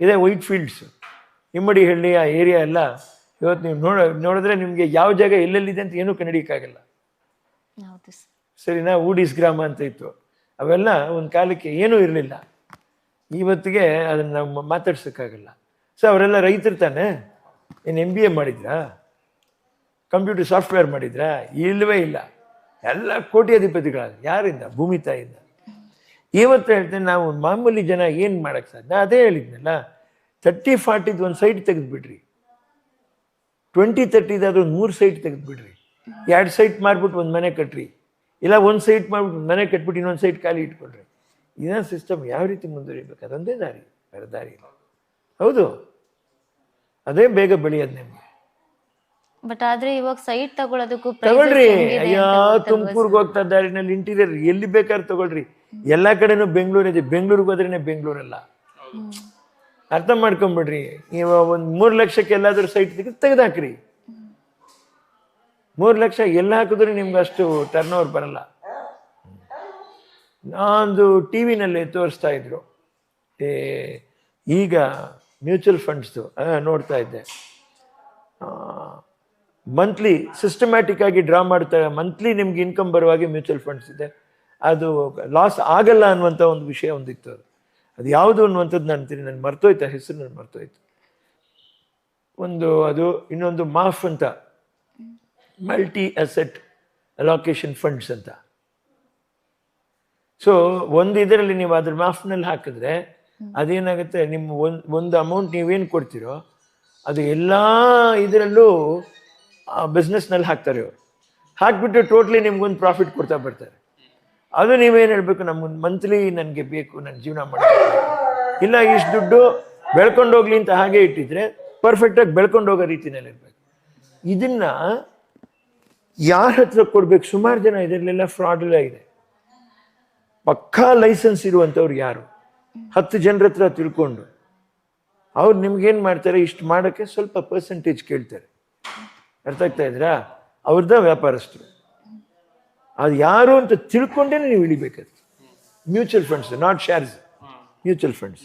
ಇದೇ white fields ಇಮ್ಮಡಿ ಹಳ್ಳಿ ಆ ಏರಿಯಾ ಎಲ್ಲ ಇವತ್ತು ನೀವು ನೋಡ ನೋಡಿದ್ರೆ ನಿಮಗೆ ಯಾವ ಜಾಗ ಎಲ್ಲೆಲ್ಲಿದೆ ಅಂತ ಏನೂ ಕನ್ನಡಿಯಕ್ಕಾಗಲ್ಲ. ಸರಿನಾ? ಊಡಿಸ್ ಗ್ರಾಮ ಅಂತ ಇತ್ತು. ಅವೆಲ್ಲ ಒಂದು ಕಾಲಕ್ಕೆ ಏನೂ ಇರಲಿಲ್ಲ. ಇವತ್ತಿಗೆ ಅದನ್ನು ನಾವು ಮಾತಾಡ್ಸೋಕ್ಕಾಗಲ್ಲ. ಸೊ ಅವರೆಲ್ಲ ರೈತರು ತಾನೆ? ಏನು ಎಂ ಬಿ ಎ ಮಾಡಿದ್ರಾ? ಕಂಪ್ಯೂಟರ್ ಸಾಫ್ಟ್ವೇರ್ ಮಾಡಿದ್ರಾ? ಇಲ್ಲವೇ ಇಲ್ಲ. ಎಲ್ಲ ಕೋಟ್ಯಾಧಿಪತಿಗಳ ಯಾರಿಂದ? ಭೂಮಿ ತಾಯಿಯಿಂದ ಇವತ್ತು ಹೇಳ್ತೇನೆ ನಾವು ಮಾಮೂಲಿ ಜನ ಏನು ಮಾಡೋಕ್ಕೆ ಸಾಧ್ಯ? ಅದೇ ಹೇಳಿದ್ನಲ್ಲ ತರ್ಟಿ ಫಾರ್ಟಿದು ಒಂದು ಸೈಟ್ ತೆಗೆದುಬಿಡ್ರಿ. ಟ್ವೆಂಟಿ ತರ್ಟಿದಾದ್ರೂ ಒಂದು ಮೂರು ಸೈಟ್ ತೆಗೆದುಬಿಡ್ರಿ. ಎರಡು ಸೈಟ್ ಮಾಡಿಬಿಟ್ಟು ಒಂದು ಮನೆ ಕಟ್ಟ್ರಿ ಇಲ್ಲ ಒಂದು ಸೈಟ್ ಮಾಡಿಬಿಟ್ಟು ಮನೆ ಕಟ್ಬಿಟ್ಟು ಇನ್ನೊಂದು ಸೈಟ್ ಖಾಲಿ ಇಟ್ಕೊಳ್ರಿ. ಇದೇ ಸಿಸ್ಟಮ್ ಯಾವ ರೀತಿ ಮುಂದುವರಿಬೇಕು? ಅದೊಂದೇ ದಾರಿ ಬೇರೆ ದಾರಿ ಇಲ್ಲ. ಹೌದು? ಅದೇ ಬೇಗ ಬೆಳೆಯೋದು ನಿಮಗೆ. ಬಟ್ ಆದ್ರೆ ಇವಾಗ ಸೈಟ್ ತಗೊಳ್ಳೋದಕ್ಕೂ ತಗೊಳ್ರಿ. ಅಯ್ಯೋ ತುಮಕೂರ್ಗೆ ಹೋಗ್ತಾ ದಾರಿನಲ್ಲಿ ಇಂಟೀರಿಯರ್ ಎಲ್ಲಿ ಬೇಕಾದ್ರೆ ತಗೊಳ್ರಿ. ಎಲ್ಲಾ ಕಡೆನೂ ಬೆಂಗಳೂರಿದೆ ಬೆಂಗಳೂರಿಗೆ ಹೋದ್ರೇ ಬೆಂಗಳೂರಲ್ಲ. ಅರ್ಥ ಮಾಡ್ಕೊಂಬಿಡ್ರಿ. ನೀವು ಒಂದು ಮೂರು ಲಕ್ಷಕ್ಕೆ ಎಲ್ಲಾದ್ರೂ ಸೈಟ್ ತೆಗೆದು ತೆಗೆದಾಕ್ರಿ. ಮೂರು ಲಕ್ಷ ಎಲ್ಲ ಹಾಕಿದ್ರೆ ನಿಮ್ಗೆ ಅಷ್ಟು ಟರ್ನ್ ಓವರ್ ಬರಲ್ಲ. ನಾನು ಟಿ ವಿನಲ್ಲಿ ತೋರಿಸ್ತಾ ಇದ್ರು. ಏ, ಈಗ ಮ್ಯೂಚುವಲ್ ಫಂಡ್ಸ್ದು ನೋಡ್ತಾ ಇದ್ದೆ. ಮಂತ್ಲಿ ಸಿಸ್ಟಮ್ಯಾಟಿಕ್ ಆಗಿ ಡ್ರಾ ಮಾಡ್ತಾ ಮಂತ್ಲಿ ನಿಮ್ಗೆ ಇನ್ಕಮ್ ಬರುವಾಗೆ ಮ್ಯೂಚುವಲ್ ಫಂಡ್ಸ್ ಇದೆ. ಅದು ಲಾಸ್ ಆಗಲ್ಲ ಅನ್ನುವಂಥ ಒಂದು ವಿಷಯ ಒಂದಿತ್ತು ಅದು. ಅದು ಯಾವುದು ಅನ್ನುವಂಥದ್ದು ನಾನು ಅಂತೀನಿ ನಾನು ಮರ್ತೋಯ್ತು, ಆ ಹೆಸರು ನಾನು ಮರ್ತೋಯ್ತು. ಒಂದು ಅದು ಇನ್ನೊಂದು ಮಾಫ್ ಅಂತ. ಮಲ್ಟಿ ಅಸೆಟ್ ಅಲೋಕೇಶನ್ ಫಂಡ್ಸ್ ಅಂತ. ಸೊ ಒಂದು ಇದರಲ್ಲಿ ನೀವು ಅದ್ರ ಮಾಫ್ನಲ್ಲಿ ಹಾಕಿದ್ರೆ ಅದೇನಾಗುತ್ತೆ, ನಿಮ್ಮ ಒಂದು ಒಂದು ಅಮೌಂಟ್ ನೀವೇನು ಕೊಡ್ತೀರೋ, ಅದು ಎಲ್ಲ ಇದರಲ್ಲೂ ಬಿಸ್ನೆಸ್ನಲ್ಲಿ ಹಾಕ್ತಾರೆ ಅವರು ಹಾಕಿಬಿಟ್ಟು ಟೋಟ್ಲಿ ನಿಮ್ಗೊಂದು ಪ್ರಾಫಿಟ್ ಕೊಡ್ತಾ ಬರ್ತಾರೆ. ಅದು ನೀವೇನು ಹೇಳಬೇಕು? ನಮ್ಮ ಮಂತ್ಲಿ ನನಗೆ ಬೇಕು ನನ್ನ ಜೀವನ ಮಾಡಬೇಕು. ಇಲ್ಲ, ಇಷ್ಟು ದುಡ್ಡು ಬೆಳ್ಕೊಂಡೋಗ್ಲಿ ಅಂತ ಹಾಗೆ ಇಟ್ಟಿದ್ರೆ ಪರ್ಫೆಕ್ಟಾಗಿ ಬೆಳ್ಕೊಂಡು ಹೋಗೋ ರೀತಿನಲ್ಲಿ ಇರಬೇಕು. ಇದನ್ನ ಯಾರ ಹತ್ರ ಕೊಡ್ಬೇಕು? ಸುಮಾರು ಜನ ಇದರಲ್ಲೆಲ್ಲ ಫ್ರಾಡ್ ಎಲ್ಲ ಇದೆ. ಪಕ್ಕಾ ಲೈಸೆನ್ಸ್ ಇರುವಂಥವ್ರು ಯಾರು? ಹತ್ತು ಜನರ ಹತ್ರ ತಿಳ್ಕೊಂಡು. ಅವ್ರು ನಿಮ್ಗೇನು ಮಾಡ್ತಾರೆ? ಇಷ್ಟು ಮಾಡೋಕ್ಕೆ ಸ್ವಲ್ಪ ಪರ್ಸೆಂಟೇಜ್ ಕೇಳ್ತಾರೆ. ಅರ್ಥ ಆಗ್ತಾ ಇದ್ರಾ? ಅವ್ರದ್ದ ವ್ಯಾಪಾರಸ್ಥರು. ಅದು ಯಾರು ಅಂತ ತಿಳ್ಕೊಂಡೇ ನೀವು ಇಳಿಬೇಕದು mutual funds not shares mutual funds